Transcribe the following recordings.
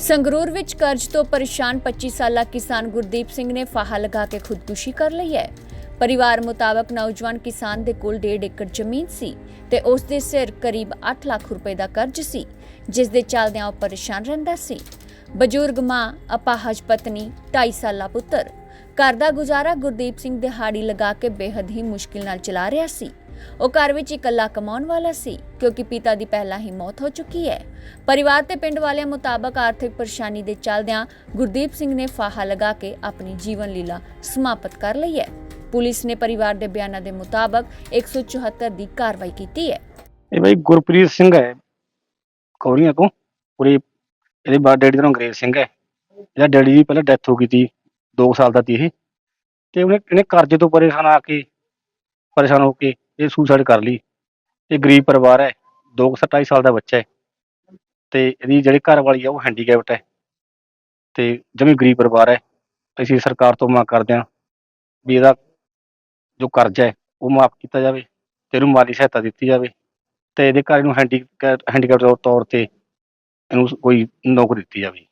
ਸੰਗਰੂਰ ਵਿੱਚ ਕਰਜ਼ ਤੋਂ ਪਰੇਸ਼ਾਨ 25 ਸਾਲਾ ਕਿਸਾਨ ਗੁਰਦੀਪ ਸਿੰਘ ਨੇ ਫਾਹਾ ਲਗਾ ਕੇ ਖੁਦਕੁਸ਼ੀ ਕਰ ਲਈ ਹੈ। ਪਰਿਵਾਰ ਮੁਤਾਬਕ ਨੌਜਵਾਨ ਕਿਸਾਨ ਦੇ ਕੋਲ 1.5 ਏਕੜ ਜ਼ਮੀਨ ਸੀ ਤੇ ਉਸ ਦੇ ਸਿਰ ਕਰੀਬ 8 ਲੱਖ ਰੁਪਏ ਦਾ ਕਰਜ਼ ਸੀ, ਜਿਸ ਦੇ ਚੱਲਦਿਆਂ ਉਹ ਪਰੇਸ਼ਾਨ ਰਹਿੰਦਾ ਸੀ। ਬਜ਼ੁਰਗ ਮਾਂ, ਅਪਾਹਜ ਪਤਨੀ 2.5 ਸਾਲਾ ਪੁੱਤਰ ਘਰ ਦਾ ਗੁਜ਼ਾਰਾ ਗੁਰਦੀਪ ਸਿੰਘ ਦਿਹਾੜੀ ਲਗਾ ਕੇ ਬੇਹੱਦ ਹੀ ਮੁਸ਼ਕਿਲ ਨਾਲ ਚਲਾ ਰਿਹਾ ਸੀ। ਉਹ ਘਰ ਵਿੱਚ ਇਕੱਲਾ ਕਮਾਉਣ ਵਾਲਾ ਸੀ, ਕਿਉਂਕਿ ਪਿਤਾ ਦੀ ਪਹਿਲਾਂ ਹੀ ਮੌਤ ਹੋ ਚੁੱਕੀ ਹੈ। ਪਰਿਵਾਰ ਤੇ ਪਿੰਡ ਵਾਲਿਆਂ ਮੁਤਾਬਕ ਆਰਥਿਕ ਪਰੇਸ਼ਾਨੀ ਦੇ ਚੱਲਦਿਆਂ ਗੁਰਦੀਪ ਸਿੰਘ ਨੇ ਫਾਹਾ ਲਗਾ ਕੇ ਆਪਣੀ ਜੀਵਨ ਲੀਲਾ ਸਮਾਪਤ ਕਰ ਲਈ ਹੈ। ਪੁਲਿਸ ਨੇ ਪਰਿਵਾਰ ਦੇ ਬਿਆਨਾਂ ਦੇ ਮੁਤਾਬਕ 174 ਦੀ ਕਾਰਵਾਈ ਕੀਤੀ ਹੈ। ਇਹ ਬਈ ਗੁਰਪ੍ਰੀਤ ਸਿੰਘ ਹੈ। ਕੌਰੀਆਂ ਤੋਂ। ਪੂਰੀ ਇਹਦੇ ਬਾਅਦ ਡੈਡੀ ਦਾ ਨਾਮ ਅੰਗਰੇਜ਼ ਸਿੰਘ ਹੈ। ਇਹਦਾ ਡੈਡੀ ਦੀ ਪਹਿਲਾਂ ਡੈਥ ਹੋ ਗਈ ਸੀ। 2 ਸਾਲ ਦਾ ਸੀ ਇਹ। ਤੇ ਉਹਨੇ, ਇਹਨੇ ਕਰਜ਼ੇ ਤੋਂ ਪਰੇਸ਼ਾਨ ਆ ਕੇ, ਪਰੇਸ਼ਾਨ ਹੋ ਕੇ ਇਹ ਸੁਸਾਈਡ ਕਰ ਲਈ। ਇਹ ਗਰੀਬ ਪਰਿਵਾਰ ਹੈ 2 27 ਸਾਲ ਦਾ ਬੱਚਾ ਹੈ। ਤੇ ਇਹਦੀ ਜਿਹੜੀ ਘਰ ਵਾਲੀ ਹੈ ਉਹ ਹੈਂਡੀਕੈਪਟ ਹੈ। ਤੇ ਜਮੀ ਗਰੀਬ ਪਰਿਵਾਰ ਹੈ। ਅਸੀਂ ਸਰਕਾਰ ਤੋਂ ਮੰਗ ਕਰਦੇ ਹਾਂ ਵੀ ਇਹਦਾ ਜੋ ਕਰਜ਼ਾ ਹੈ, ਉਹ ਮਾਫ ਕੀਤਾ ਜਾਵੇ ਤੇ ਇਹਨੂੰ ਮਾਲੀ ਸਹਾਇਤਾ ਦਿੱਤੀ ਜਾਵੇ ਤੇ ਇਹਦੇ ਘਰ ਨੂੰ ਹੈਂਡੀ ਹੈਂਡੀਕੈਪ ਦੇ ਤੌਰ ਤੇ ਇਹਨੂੰ ਕੋਈ ਨੌਕਰੀ ਦਿੱਤੀ ਜਾਵੇ।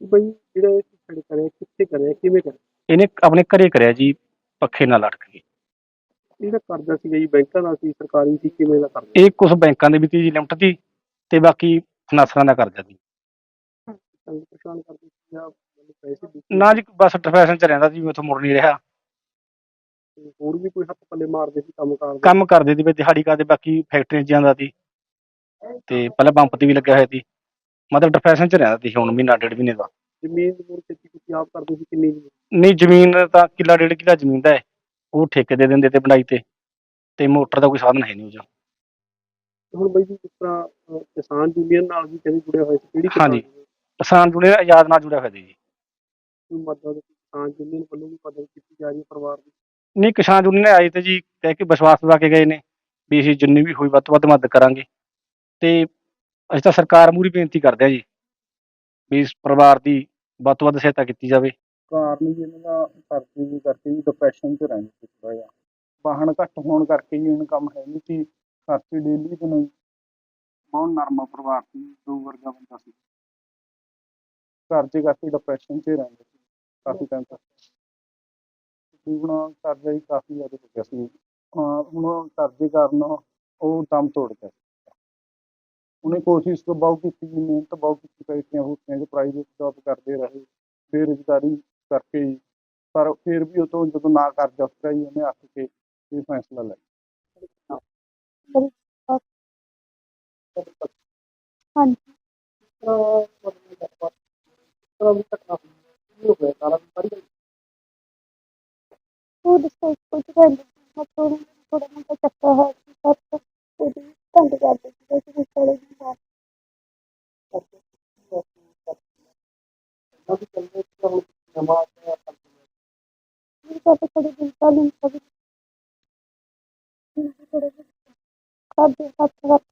ਬਈ, ਜਿਹੜਾ ਇਹ ਕਰਿਆ ਕਿੱਥੇ ਕਰਿਆ ਕਿਵੇਂ ਕਰਿਆ ਇਹਨੇ ਆਪਣੇ ਘਰੇ ਕਰਿਆ ਜੀ ਪੱਖੇ ਨਾਲ ਲਟਕ ਕੇ। ਇਹਦਾ ਕਰਜ਼ਾ ਸੀਗਾ ਜੀ ਬੈਂਕਾਂ ਦਾ ਸੀ ਸਰਕਾਰੀ ਸੀ ਕਿਵੇਂ ਦਾ ਕਰਜ਼ਾ? ਇਹ ਕੁਝ ਬੈਂਕਾਂ ਦੇ ਵੀ ਤੀ ਜੀ ਲਿਮਟ ਦੀ ਤੇ ਬਾਕੀ ਫਨਾਸਰਾਂ ਦਾ ਕਰਜ਼ਾ ਸੀ ਸਾਨੂੰ ਪਰੇਸ਼ਾਨ ਕਰਦੇ ਸੀ ਜਾਂ ਮੈਨੂੰ ਪੈਸੇ ਦਿੱਤੇ। ਨਾ ਜੀ ਬਸ ਡਿਫੈਸ਼ਨ ਚ ਰਹਿੰਦਾ ਸੀ ਮੈਥੋਂ ਮੁੜ ਨਹੀਂ ਰਿਹਾ। ਹੋਰ ਵੀ ਕੋਈ ਹੱਥ ਪੱਲੇ ਮਾਰਦੇ ਸੀ ਕੰਮ ਕਾਰ ਦੇ ਕੰਮ ਕਰਦੇ ਸੀ ਵੀ ਦਿਹਾੜੀ ਕਰਦੇ ਬਾਕੀ ਫੈਕਟਰੀਆਂ ਜਾਂਦਾ ਸੀ। ਤੇ ਪਹਿਲਾਂ ਪੰਪ ਤੇ ਵੀ ਲੱਗਿਆ ਹੋਇਆ ਸੀ। ਮਤਲਬ ਡਿਫੈਸ਼ਨ ਚ ਰਹਿੰਦਾ ਸੀ ਹੁਣ ਮਹੀਨਾ ਡੇਢ ਮਹੀਨੇ ਦਾ। ਜ਼ਮੀਨ ਜ਼ਮੂਨ ਖੇਤੀ ਖੁਤੀ ਆਪ ਕਰਦੇ ਸੀ ਕਿੰਨੀ ਜ਼ਮੀਨ? ਨਹੀਂ ਜ਼ਮੀਨ ਤਾਂ ਕਿੱਲਾ ਡੇਢ ਕਿੱਲਾ ਜ਼ਮੀਨ ਦਾ ਹੈ। ਉਹ ਠੇਕੇ ਦੇ ਦਿੰਦੇ ਤੇ ਬਣਾਈ ਤੇ। ਤੇ ਮੋਟਰ ਦਾ ਕੋਈ ਸਾਧਨ ਹੈ ਨਹੀਂ ਉਹ ਹੁਣ ਬਈ ਜੀ ਜਿਸ ਤਰ੍ਹਾਂ ਅਹ, ਕਿਸਾਨ ਯੂਨੀਅਨ ਨਾਲ ਵੀ ਕਹਿੰਦੇ ਜੁੜਿਆ ਹੋਇਆ ਸੀ ਕਿਹੜੀ ਕਿਸਾਨ ਹਾਂਜੀ। union? ਕਿਸਾਨ ਜੁੜੇ ਆਜ਼ਾਦ ਨਾਲ ਜੁੜਿਆ ਹੋਇਆ ਜੀ। ਕੋਈ ਮਦਦ ਕਿਸਾਨ ਯੂਨੀਅਨ ਵੱਲੋਂ ਵੀ ਮਦਦ ਕੀਤੀ ਜਾ ਰਹੀ ਹੈ ਪਰਿਵਾਰ ਦੀ? ਨਹੀਂ ਕਿਸਾਨ ਯੂਨੀਅਨ ਆਏ ਤੇ ਜੀ ਕਹਿ ਕੇ ਵਿਸ਼ਵਾਸ ਦਿਵਾ ਕੇ ਗਏ ਨੇ ਵੀ ਅਸੀਂ ਜਿੰਨੀ ਵੀ ਹੋਈ ਵੱਧ ਤੋਂ ਵੱਧ ਮਦਦ ਕਰਾਂਗੇ। ਤੇ ਅਸੀਂ ਤਾਂ ਸਰਕਾਰ ਮੂਹਰੇ ਬੇਨਤੀ ਕਰਦੇ ਹਾਂ ਜੀ ਵੀ ਇਸ ਪਰਿਵਾਰ ਦੀ ਵੱਧ ਤੋਂ ਵੱਧ ਸਹਾਇਤਾ ਕੀਤੀ ਜਾਵੇ। ਕਾਰਨ ਜੀ ਇਹਨਾਂ ਦਾ ਕਰਜ਼ੇ ਦੀ ਕਰਕੇ ਜੀ ਡਿਪਰੈਸ਼ਨ 'ਚ ਰਹਿੰਦੇ ਸੀ ਥੋੜ੍ਹਾ ਜਿਹਾ। ਵਾਹਣ ਘੱਟ ਹੋਣ ਕਰਕੇ ਜੀ ਇਨਕਮ ਹੈ ਨਹੀਂ ਸੀ, ਖਰਚੇ ਡੇਲੀ ਦੇ ਨਹੀਂ। ਬਹੁਤ ਨਰਮਾ ਪਰਿਵਾਰ ਸੀ, ਦੋ ਵਰਗਾ ਬੰਦਾ ਸੀ। ਕਰਜ਼ੇ ਕਰਕੇ ਡਿਪਰੈਸ਼ਨ 'ਚ ਰਹਿੰਦੇ ਸੀ, ਕਾਫੀ ਟਾਈਮ ਤੱਕ। ਤਕਰੀਬਨ ਕਰਜ਼ਾ ਹੀ ਕਾਫੀ ਜ਼ਿਆਦਾ ਹੋ ਗਿਆ ਸੀ। ਅਹ ਹੁਣ ਕਰਜ਼ੇ ਕਾਰਨ ਉਹ ਦਮ ਤੋੜ ਗਿਆ ਉਹਨੇ ਕੋਸ਼ਿਸ਼ ਤਾਂ ਬਹੁਤ ਕੀਤੀ ਜੀ ਮਿਹਨਤ ਬਹੁਤ ਕੀਤੀ ਫੈਕਟਰੀਆਂ ਫੂਕਟਰੀਆਂ 'ਚ ਪ੍ਰਾਈਵੇਟ ਜੌਬ ਕਰਦੇ ਰਹੇ ਬੇਰੁਜ਼ਗਾਰੀ ਕਰਕੇ ਹੀ ਪਰ ਫਿਰ ਵੀ ਉਹ ਤੋਂ ਜਦੋਂ ਨਾ ਕਰਜ਼ਾ ਉਤਰਿਆ ਜੀ ਉਹਨੇ ਅੱਕ ਕੇ ਇਹ ਫੈਸਲਾ ਲਿਆ ਹਾਂਜੀ ਉਹ ਦੱਸੋ ਕੁਝ ਕਹਿੰਦੇ ਮੈਂ ਥੋੜਾ ਥੋੜਾ ਮੈਂ ਚੱਕਰ ਹੈ ਕਿ ਸਭ ਕੁਝ ਤੰਗ ਕਰਦੇ ਸੀ ਕਿ ਕੁਝ ਕਰੇ ਨਹੀਂ ਬਾਤ ਮੇਰੇ ਕੋਲ ਥੋੜੇ ਦਿਨ ਪਹਿਲਾਂ ਕभी ਥੋੜੇ ਦਿਨ ਖਾਦੇ ਹੱਥ ਹੱਥ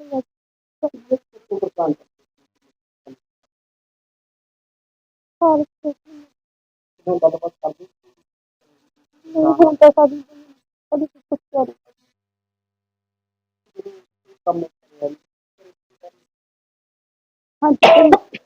ਹੋਰ ਕੁਛ ਨਹੀਂ। ਹੁਣ ਤਾਂ ਕਦੀ ਕਦੀ ਕੁਛ ਪੁੱਛਿਆ ਨਹੀਂ ਹਾਂਜੀ